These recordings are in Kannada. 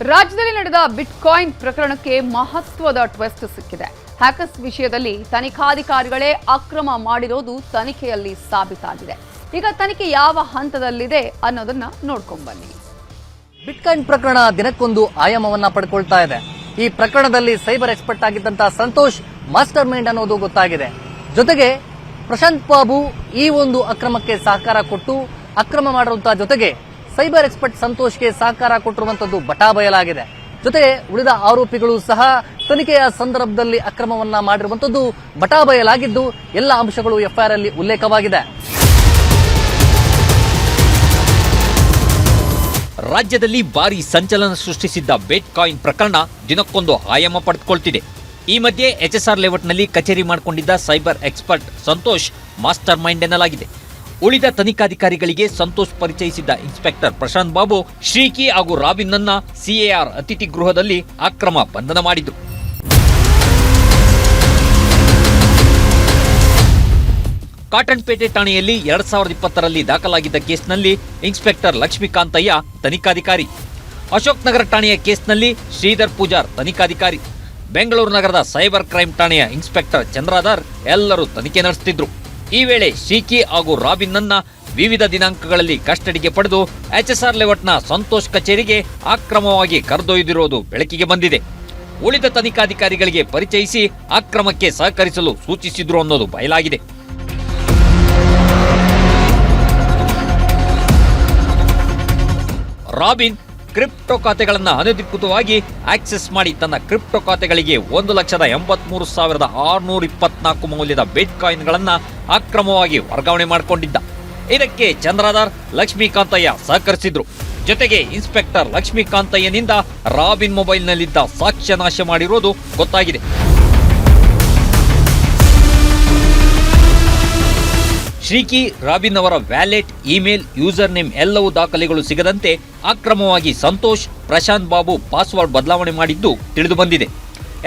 ರಾಜ್ಯದಲ್ಲಿ ನಡೆದ ಬಿಟ್ಕಾಯಿನ್ ಪ್ರಕರಣಕ್ಕೆ ಮಹತ್ವದ ಟ್ವೆಸ್ಟ್ ಸಿಕ್ಕಿದೆ. ಹ್ಯಾಕರ್ಸ್ ವಿಷಯದಲ್ಲಿ ತನಿಖಾಧಿಕಾರಿಗಳೇ ಅಕ್ರಮ ಮಾಡಿರೋದು ತನಿಖೆಯಲ್ಲಿ ಸಾಬೀತಾಗಿದೆ. ಈಗ ತನಿಖೆ ಯಾವ ಹಂತದಲ್ಲಿದೆ ಅನ್ನೋದನ್ನ ನೋಡ್ಕೊಂಡ್ಬನ್ನಿ ಬಿಟ್ಕಾಯಿನ್ ಪ್ರಕರಣ ದಿನಕ್ಕೊಂದು ಆಯಾಮವನ್ನ ಪಡ್ಕೊಳ್ತಾ ಇದೆ. ಈ ಪ್ರಕರಣದಲ್ಲಿ ಸೈಬರ್ ಎಕ್ಸ್ಪರ್ಟ್ ಆಗಿದ್ದಂತಹ ಸಂತೋಷ್ ಮಾಸ್ಟರ್ ಮೈಂಡ್ ಅನ್ನೋದು ಗೊತ್ತಾಗಿದೆ. ಜೊತೆಗೆ ಪ್ರಶಾಂತ್ ಬಾಬು ಈ ಒಂದು ಅಕ್ರಮಕ್ಕೆ ಸಹಕಾರ ಕೊಟ್ಟು ಅಕ್ರಮ ಮಾಡಿರುವಂತಹ ಜೊತೆಗೆ ಸೈಬರ್ ಎಕ್ಸ್ಪರ್ಟ್ ಸಂತೋಷ್ಗೆ ಸಹಕಾರ ಕೊಟ್ಟಿರುವಂತದ್ದು ಬಟಾಬಯಲಾಗಿದೆ. ಜೊತೆಗೆ ಉಳಿದ ಆರೋಪಿಗಳು ಸಹ ತನಿಖೆಯ ಸಂದರ್ಭದಲ್ಲಿ ಅಕ್ರಮವನ್ನ ಮಾಡಿರುವಂತದ್ದು ಬಟಾಬಯಲಾಗಿದ್ದು ಎಲ್ಲ ಅಂಶಗಳು ಎಫ್ಐಆರ್ ಅಲ್ಲಿ ಉಲ್ಲೇಖವಾಗಿದೆ. ರಾಜ್ಯದಲ್ಲಿ ಭಾರಿ ಸಂಚಲನ ಸೃಷ್ಟಿಸಿದ್ದ ಬೇಟ್ ಕಾಯಿನ್ ಪ್ರಕರಣ ದಿನಕ್ಕೊಂದು ಆಯಾಮ ಪಡೆದುಕೊಳ್ತಿದೆ. ಈ ಮಧ್ಯೆ ಎಚ್ಎಸ್ಆರ್ ಲೇಔಟ್ನಲ್ಲಿ ಕಚೇರಿ ಮಾಡಿಕೊಂಡಿದ್ದ cyber expert Santosh master mind ಎನ್ನಲಾಗಿದೆ. ಉಳಿದ ತನಿಖಾಧಿಕಾರಿಗಳಿಗೆ ಸಂತೋಷ್ ಪರಿಚಯಿಸಿದ್ದ ಇನ್ಸ್ಪೆಕ್ಟರ್ ಪ್ರಶಾಂತ್ ಬಾಬು, ಶ್ರೀಕಿ ಹಾಗೂ ರಾಬಿನ್ ನನ್ನ ಸಿಎಆರ್ ಅತಿಥಿ ಗೃಹದಲ್ಲಿ ಅಕ್ರಮ ಬಂಧನ ಮಾಡಿದ್ರು. ಕಾಟನ್ಪೇಟೆ ಠಾಣೆಯಲ್ಲಿ ಎರಡ್ ಸಾವಿರದ ಇಪ್ಪತ್ತರಲ್ಲಿ ದಾಖಲಾಗಿದ್ದ ಕೇಸ್ನಲ್ಲಿ ಇನ್ಸ್ಪೆಕ್ಟರ್ ಲಕ್ಷ್ಮೀಕಾಂತಯ್ಯ ತನಿಖಾಧಿಕಾರಿ. ಅಶೋಕ್ ನಗರ ಠಾಣೆಯ ಕೇಸ್ನಲ್ಲಿ ಶ್ರೀಧರ್ ಪೂಜಾರ್ ತನಿಖಾಧಿಕಾರಿ. ಬೆಂಗಳೂರು ನಗರದ ಸೈಬರ್ ಕ್ರೈಮ್ ಠಾಣೆಯ ಇನ್ಸ್ಪೆಕ್ಟರ್ ಚಂದ್ರಾಧರ್ ಎಲ್ಲರೂ ತನಿಖೆ ನಡೆಸುತ್ತಿದ್ರು ಈ ವೇಳೆ ಶೀಕಿ ಹಾಗೂ ರಾಬಿನ್ನ ವಿವಿಧ ದಿನಾಂಕಗಳಲ್ಲಿ ಕಸ್ಟಡಿಗೆ ಪಡೆದು ಎಚ್ಎಸ್ಆರ್ ಲೆವಟ್ನ ಸಂತೋಷ್ ಕಚೇರಿಗೆ ಅಕ್ರಮವಾಗಿ ಕರೆದೊಯ್ದಿರುವುದು ಬೆಳಕಿಗೆ ಬಂದಿದೆ. ಉಳಿದ ತನಿಖಾಧಿಕಾರಿಗಳಿಗೆ ಪರಿಚಯಿಸಿ ಅಕ್ರಮಕ್ಕೆ ಸಹಕರಿಸಲು ಸೂಚಿಸಿದ್ರು ಅನ್ನೋದು ಬಯಲಾಗಿದೆ. ರಾಬಿನ್ ಕ್ರಿಪ್ಟೋ ಖಾತೆಗಳನ್ನು ಅನಧಿಕೃತವಾಗಿ ಆಕ್ಸೆಸ್ ಮಾಡಿ ತನ್ನ ಕ್ರಿಪ್ಟೋ ಖಾತೆಗಳಿಗೆ ಒಂದು ಲಕ್ಷದ ಎಂಬತ್ಮೂರು ಸಾವಿರದ ಆರುನೂರ ಇಪ್ಪತ್ನಾಲ್ಕು ಮೌಲ್ಯದ ಬಿಟ್ ಕಾಯಿನ್ಗಳನ್ನು ಅಕ್ರಮವಾಗಿ ವರ್ಗಾವಣೆ ಮಾಡಿಕೊಂಡಿದ್ದ. ಇದಕ್ಕೆ ಚಂದ್ರಧಾರ್ ಲಕ್ಷ್ಮೀಕಾಂತಯ್ಯ ಸಹಕರಿಸಿದ್ರು. ಜೊತೆಗೆ ಇನ್ಸ್ಪೆಕ್ಟರ್ ಲಕ್ಷ್ಮೀಕಾಂತಯ್ಯನಿಂದ ರಾಬಿನ್ ಮೊಬೈಲ್ನಲ್ಲಿದ್ದ ಸಾಕ್ಷ್ಯ ನಾಶ ಮಾಡಿರುವುದು ಗೊತ್ತಾಗಿದೆ. ಶ್ರೀಕಿ ರಾಬಿನ್ ಅವರ ವ್ಯಾಲೆಟ್, ಇಮೇಲ್, ಯೂಸರ್ ನೇಮ್ ಎಲ್ಲವೂ ದಾಖಲೆಗಳು ಸಿಗದಂತೆ ಅಕ್ರಮವಾಗಿ ಸಂತೋಷ್, ಪ್ರಶಾಂತ್ ಬಾಬು ಪಾಸ್ವರ್ಡ್ ಬದಲಾವಣೆ ಮಾಡಿದ್ದು ತಿಳಿದು ಬಂದಿದೆ.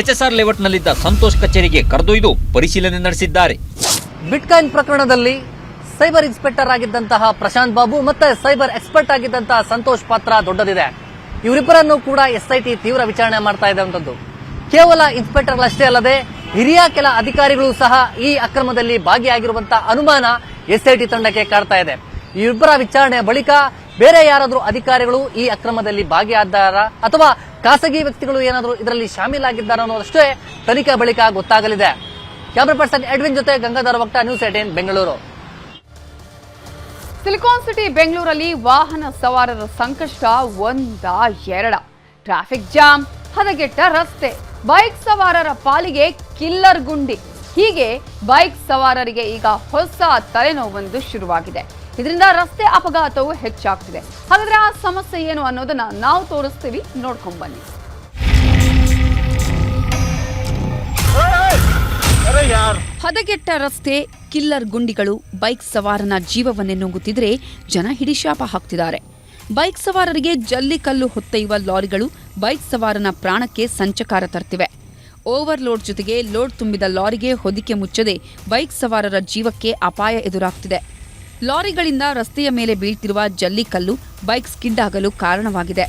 ಎಚ್ಎಸ್ಆರ್ ಲೇಔಟ್ನಲ್ಲಿದ್ದ ಸಂತೋಷ್ ಕಚೇರಿಗೆ ಕರೆದೊಯ್ದು ಪರಿಶೀಲನೆ ನಡೆಸಿದ್ದಾರೆ. ಬಿಟ್ಕಾಯಿನ್ ಪ್ರಕರಣದಲ್ಲಿ ಸೈಬರ್ ಇನ್ಸ್ಪೆಕ್ಟರ್ ಆಗಿದ್ದಂತಹ ಪ್ರಶಾಂತ್ ಬಾಬು ಮತ್ತೆ ಸೈಬರ್ ಎಕ್ಸ್ಪರ್ಟ್ ಆಗಿದ್ದಂತಹ ಸಂತೋಷ್ ಪಾತ್ರ ದೊಡ್ಡದಿದೆ. ಇವರಿಬ್ಬರನ್ನು ಕೂಡ ಎಸ್ಐಟಿ ತೀವ್ರ ವಿಚಾರಣೆ ಮಾಡ್ತಾ ಇದೆ ಕೇವಲ ಇನ್ಸ್ಪೆಕ್ಟರ್ಗಳಷ್ಟೇ ಅಲ್ಲದೆ ಹಿರಿಯ ಕೆಲ ಅಧಿಕಾರಿಗಳು ಸಹ ಈ ಅಕ್ರಮದಲ್ಲಿ ಭಾಗಿಯಾಗಿರುವಂತಹ ಅನುಮಾನ ಎಸ್ಐಟಿ ತಂಡಕ್ಕೆ ಕಾಡ್ತಾ ಇದೆ. ಇಬ್ಬರ ವಿಚಾರಣೆಯ ಬಳಿಕ ಬೇರೆ ಯಾರಾದರೂ ಅಧಿಕಾರಿಗಳು ಈ ಅಕ್ರಮದಲ್ಲಿ ಭಾಗಿಯಾದಾರ ಅಥವಾ ಖಾಸಗಿ ವ್ಯಕ್ತಿಗಳು ಏನಾದರೂ ಇದರಲ್ಲಿ ಶಾಮೀಲಾಗಿದ್ದಾರೆ ಅನ್ನೋದಷ್ಟೇ ತನಿಖೆ ಬಳಿಕ ಗೊತ್ತಾಗಲಿದೆ. ಕ್ಯಾಮ್ರಾ ಪರ್ಸನ್ ಎಡ್ವಿನ್ ಜೊತೆ Gangadhara Vakta, News eighteen, Bengaluru. Silicon City, ಬೆಂಗಳೂರಲ್ಲಿ ವಾಹನ ಸವಾರರ ಸಂಕಷ್ಟ ಒಂದ ಎರಡ. ಟ್ರಾಫಿಕ್ ಜಾಮ್ ಹದಗೆಟ್ಟ ರಸ್ತೆ. ಬೈಕ್ ಸವಾರರ ಪಾಲಿಗೆ ಕಿಲ್ಲರ್ ಗುಂಡಿ. ಹೀಗೆ ಬೈಕ್ ಸವಾರರಿಗೆ ಈಗ ಹೊಸ ತಲೆನೋವೊಂದು ಶುರುವಾಗಿದೆ. ಇದರಿಂದ ರಸ್ತೆ ಅಪಘಾತವು ಹೆಚ್ಚಾಗ್ತಿದೆ. ಹಾಗಾದ್ರೆ ಆ ಸಮಸ್ಯೆ ಏನು ಅನ್ನೋದನ್ನ ನಾವು ತೋರಿಸ್ತೀವಿ. ನೋಡ್ಕೊಂಡ್ ಬನ್ನಿ. ಹದಗೆಟ್ಟ ರಸ್ತೆ, ಕಿಲ್ಲರ್ ಗುಂಡಿಗಳು ಬೈಕ್ ಸವಾರನ ಜೀವವನ್ನೇ ನುಂಗುತ್ತಿದ್ರೆ ಜನ ಹಿಡಿಶಾಪ ಹಾಕ್ತಿದ್ದಾರೆ. ಬೈಕ್ ಸವಾರರಿಗೆ ಜಲ್ಲಿಕಲ್ಲು ಹೊತ್ತೊಯ್ಯುವ ಲಾರಿಗಳು ಬೈಕ್ ಸವಾರನ ಪ್ರಾಣಕ್ಕೆ ಸಂಚಕಾರ ತರ್ತಿವೆ. ಓವರ್ಲೋಡ್ ಜೊತೆಗೆ ಲೋಡ್ ತುಂಬಿದ ಲಾರಿಗೆ ಹೊದಿಕೆ ಮುಚ್ಚದೆ ಬೈಕ್ ಸವಾರರ ಜೀವಕ್ಕೆ ಅಪಾಯ ಎದುರಾಗ್ತಿದೆ. ಲಾರಿಗಳಿಂದ ರಸ್ತೆಯ ಮೇಲೆ ಬೀಳ್ತಿರುವ ಜಲ್ಲಿಕಲ್ಲು ಬೈಕ್ ಸ್ಕಿಡ್ ಆಗಲು ಕಾರಣವಾಗಿದೆ.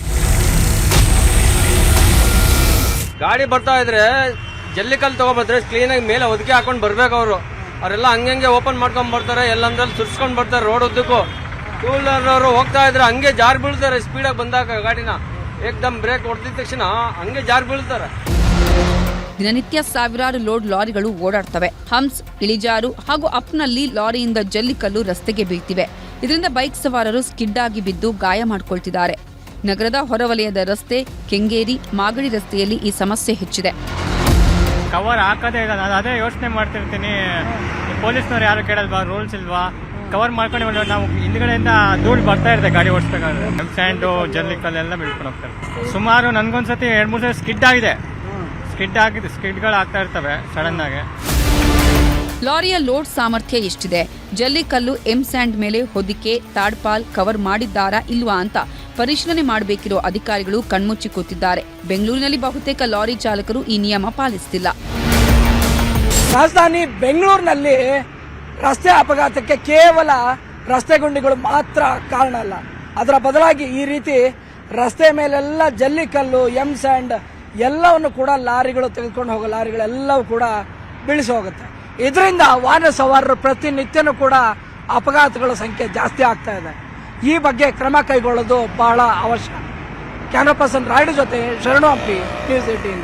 ಗಾಡಿ ಬರ್ತಾ ಇದ್ರೆ ಜಲ್ಲಿಕಲ್ಲು ತಗೊಬಂದ್ರೆ ಕ್ಲೀನ್ ಆಗಿ ಮೇಲೆ ಹೊದಿಕೆ ಹಾಕೊಂಡು ಬರ್ಬೇಕು ಅವರು. ಅವರೆಲ್ಲ ಹಂಗೆ ಓಪನ್ ಮಾಡ್ಕೊಂಡ್ ಬರ್ತಾರೆ, ಎಲ್ಲಂದ್ರಲ್ಲಿ ಸುರ್ಸ್ಕೊಂಡ್ ಬರ್ತಾರೆ ರೋಡ್ ಉದ್ದಕ್ಕೂ. ಟೂ ವೀಲರ್ ಅವರು ಹೋಗ್ತಾ ಇದ್ರೆ ಹಂಗೆ ಜಾರ್ ಬೀಳ್ತಾರೆ ಸ್ಪೀಡಾಗಿ ಬಂದಾಗ ಗಾಡಿನ. ಏಕ್ದಮ್ ಬ್ರೇಕ್ ಹೊಡೆದಿದ ತಕ್ಷಣ ಹಂಗೆ ಜಾರ್ ಬೀಳ್ತಾರೆ. ದಿನನಿತ್ಯ ಸಾವಿರಾರು ಲೋಡ್ ಲಾರಿಗಳು ಓಡಾಡ್ತವೆ. ಹಂಪ್ಸ್ ಇಳಿಜಾರು ಹಾಗೂ ಅಪ್ನಲ್ಲಿ ಲಾರಿಯಿಂದ ಜಲ್ಲಿಕಲ್ಲು ರಸ್ತೆಗೆ ಬೀಳ್ತಿವೆ. ಇದರಿಂದ ಬೈಕ್ ಸವಾರರು ಸ್ಕಿಡ್ ಆಗಿ ಬಿದ್ದು ಗಾಯ ಮಾಡಿಕೊಳ್ತಿದ್ದಾರೆ. ನಗರದ ಹೊರವಲಯದ ರಸ್ತೆ ಕೆಂಗೇರಿ ಮಾಗಡಿ ರಸ್ತೆಯಲ್ಲಿ ಈ ಸಮಸ್ಯೆ ಹೆಚ್ಚಿದೆ. ಕವರ್ ಹಾಕದೇ ಇಲ್ಲ ನಾನು ಅದೇ ಯೋಚನೆ ಮಾಡ್ತಿರ್ತೀನಿ. ಪೊಲೀಸ್ನವ್ರು ಯಾರು ಕೇಳಲ್ವಾ? ರೂಲ್ಸ್ ಇಲ್ವಾ? ಕವರ್ ಮಾಡ್ಕೊಂಡು ನಾವು ಹಿಂದ್ಗಡೆಯಿಂದ ಧೂಳು ಬರ್ತಾ ಇರುತ್ತೆ ಗಾಡಿ ಓಡಿಸ್ಬೇಕಾದ್ರೆ. ಸ್ಯಾಂಡು ಜಲ್ಲಿಕಲ್ಲೆಲ್ಲ ಬಿಡ್ಕೊಂಡು ಹೋಗ್ತಾರೆ. ಸುಮಾರು ನನ್ಗೊಂದ್ಸತಿ ಎರಡು ಮೂರು ಸಲ ಸ್ಕಿಡ್ ಆಗಿದೆ. ಸ್ಕಿಡ್ ಆಗಿದೆ ಸ್ಕಿಡ್ಗಳು ಆಗ್ತಾ ಇರ್ತವೆ ಸಡನ್ ಆಗಿ. ಲಾರಿಯ ಲೋಡ್ ಸಾಮರ್ಥ್ಯ ಎಷ್ಟಿದೆ? ಜಲ್ಲಿಕಲ್ಲು ಎಂ ಸ್ಯಾಂಡ್ ಮೇಲೆ ಹೊದಿಕೆ ತಾಡ್ಪಾಲ್ ಕವರ್ ಮಾಡಿದ್ದಾರಾ ಇಲ್ವಾ ಅಂತ ಪರಿಶೀಲನೆ ಮಾಡಬೇಕಿರೋ ಅಧಿಕಾರಿಗಳು ಕಣ್ಮುಚ್ಚಿ ಕೂತಿದ್ದಾರೆ. ಬೆಂಗಳೂರಿನಲ್ಲಿ ಬಹುತೇಕ ಲಾರಿ ಚಾಲಕರು ಈ ನಿಯಮ ಪಾಲಿಸುತ್ತಿಲ್ಲ ರಾಜಧಾನಿ ಬೆಂಗಳೂರಿನಲ್ಲಿ ರಸ್ತೆ ಅಪಘಾತಕ್ಕೆ ಕೇವಲ ರಸ್ತೆ ಗುಂಡಿಗಳು ಮಾತ್ರ ಕಾರಣ ಅಲ್ಲ. ಅದರ ಬದಲಾಗಿ ಈ ರೀತಿ ರಸ್ತೆ ಮೇಲೆಲ್ಲ ಜಲ್ಲಿಕಲ್ಲು ಎಂ ಸ್ಯಾಂಡ್ ಎಲ್ಲವನ್ನು ಕೂಡ ಲಾರಿಗಳು ತೆಗೆದುಕೊಂಡು ಹೋಗೋ ಲಾರಿಗಳೆಲ್ಲವೂ ಕೂಡ ಬೀಳಿಸಿ ಹೋಗುತ್ತೆ. ಇದರಿಂದ ವಾಹನ ಸವಾರರು ಪ್ರತಿನಿತ್ಯನೂ ಕೂಡ ಅಪಘಾತಗಳ ಸಂಖ್ಯೆ ಜಾಸ್ತಿ ಆಗ್ತಾ ಇದೆ. ಈ ಬಗ್ಗೆ ಕ್ರಮ ಕೈಗೊಳ್ಳೋದು ಬಹಳ ಅವಶ್ಯ. ಕ್ಯಾಮ್ರಾ ಪರ್ಸನ್ ರಾಯ್ಡು ಜೊತೆ ಶರಣು ಹಂಪಿ ನ್ಯೂಸ್ ಏಟೀನ್